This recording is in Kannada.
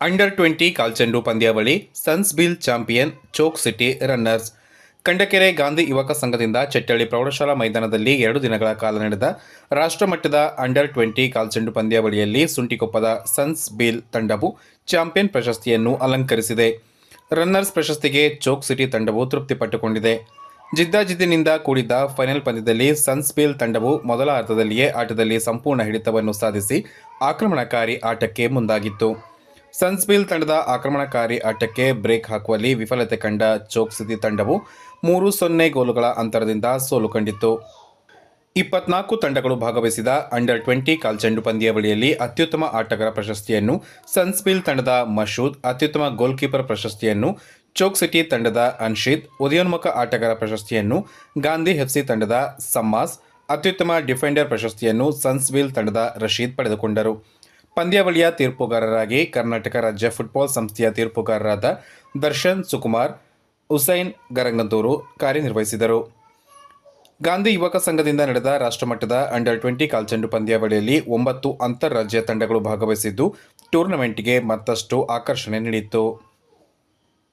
ಅಂಡರ್ ಟ್ವೆಂಟಿ ಕಾಲ್ಚೆಂಡು ಪಂದ್ಯಾವಳಿ ಸನ್ಸ್ಬಿಲ್ ಚಾಂಪಿಯನ್ ಚೋಕ್ ಸಿಟಿ ರನ್ನರ್ಸ್ ಕಂಡಕೆರೆ ಗಾಂಧಿ ಯುವಕ ಸಂಘದಿಂದ ಚಟ್ಟಳ್ಳಿ ಪ್ರೌಢಶಾಲಾ ಮೈದಾನದಲ್ಲಿ ಎರಡು ದಿನಗಳ ಕಾಲ ನಡೆದ ರಾಷ್ಟ್ರಮಟ್ಟದ ಅಂಡರ್ ಟ್ವೆಂಟಿ ಕಾಲ್ಚೆಂಡು ಪಂದ್ಯಾವಳಿಯಲ್ಲಿ ಸುಂಟಿಕೊಪ್ಪದ ಸನ್ಸ್ ಬಿಲ್ ತಂಡವು ಚಾಂಪಿಯನ್ ಪ್ರಶಸ್ತಿಯನ್ನು ಅಲಂಕರಿಸಿದೆ. ರನ್ನರ್ಸ್ ಪ್ರಶಸ್ತಿಗೆ ಚೋಕ್ ಸಿಟಿ ತಂಡವು ತೃಪ್ತಿಪಟ್ಟುಕೊಂಡಿದೆ. ಜಿದ್ದಾಜಿದ್ದಿನಿಂದ ಕೂಡಿದ್ದ ಫೈನಲ್ ಪಂದ್ಯದಲ್ಲಿ ಸನ್ಸ್ ಬಿಲ್ ತಂಡವು ಮೊದಲ ಅರ್ಧದಲ್ಲಿಯೇ ಆಟದಲ್ಲಿ ಸಂಪೂರ್ಣ ಹಿಡಿತವನ್ನು ಸಾಧಿಸಿ ಆಕ್ರಮಣಕಾರಿ ಆಟಕ್ಕೆ ಮುಂದಾಗಿತ್ತು. ಸನ್ಸ್ಬಿಲ್ ತಂಡದ ಆಕ್ರಮಣಕಾರಿ ಆಟಕ್ಕೆ ಬ್ರೇಕ್ ಹಾಕುವಲ್ಲಿ ವಿಫಲತೆ ಕಂಡ ಚೋಕ್ ಸಿಟಿ ತಂಡವು ಮೂರು ಸೊನ್ನೆ ಗೋಲುಗಳ ಅಂತರದಿಂದ ಸೋಲು ಕಂಡಿತ್ತು. ಇಪ್ಪತ್ನಾಲ್ಕು ತಂಡಗಳು ಭಾಗವಹಿಸಿದ ಅಂಡರ್ ಟ್ವೆಂಟಿ ಕಾಲ್ಚೆಂಡು ಪಂದ್ಯಾವಳಿಯಲ್ಲಿ ಅತ್ಯುತ್ತಮ ಆಟಗಾರ ಪ್ರಶಸ್ತಿಯನ್ನು ಸನ್ಸ್ಬಿಲ್ ತಂಡದ ಮಶೂದ್, ಅತ್ಯುತ್ತಮ ಗೋಲ್ ಕೀಪರ್ ಪ್ರಶಸ್ತಿಯನ್ನು ಚೋಕ್ ಸಿಟಿ ತಂಡದ ಅನ್ಶಿದ್ ಉದಯೋನ್ಮುಖ ಆಟಗಾರ ಪ್ರಶಸ್ತಿಯನ್ನು ಗಾಂಧಿ ಹೆಫ್ಸಿ ತಂಡದ ಸಮ್ಮಾಸ್, ಅತ್ಯುತ್ತಮ ಡಿಫೆಂಡರ್ ಪ್ರಶಸ್ತಿಯನ್ನು ಸನ್ಸ್ಬಿಲ್ ತಂಡದ ರಶೀದ್ ಪಡೆದುಕೊಂಡರು. ಪಂದ್ಯಾವಳಿಯ ತೀರ್ಪುಗಾರರಾಗಿ ಕರ್ನಾಟಕ ರಾಜ್ಯ ಫುಟ್ಬಾಲ್ ಸಂಸ್ಥೆಯ ತೀರ್ಪುಗಾರರಾದ ದರ್ಶನ್ ಸುಕುಮಾರ್, ಹುಸೈನ್ ಗರಂಗಂದೂರು ಕಾರ್ಯನಿರ್ವಹಿಸಿದರು. ಗಾಂಧಿ ಯುವಕ ಸಂಘದಿಂದ ನಡೆದ ರಾಷ್ಟ್ರಮಟ್ಟದ ಅಂಡರ್ ಟ್ವೆಂಟಿ ಕಾಲ್ಚೆಂಡು ಪಂದ್ಯಾವಳಿಯಲ್ಲಿ ಒಂಬತ್ತು ಅಂತಾರಾಜ್ಯ ತಂಡಗಳು ಭಾಗವಹಿಸಿದ್ದು, ಟೂರ್ನಮೆಂಟ್ಗೆ ಮತ್ತಷ್ಟು ಆಕರ್ಷಣೆ ನೀಡಿತ್ತು.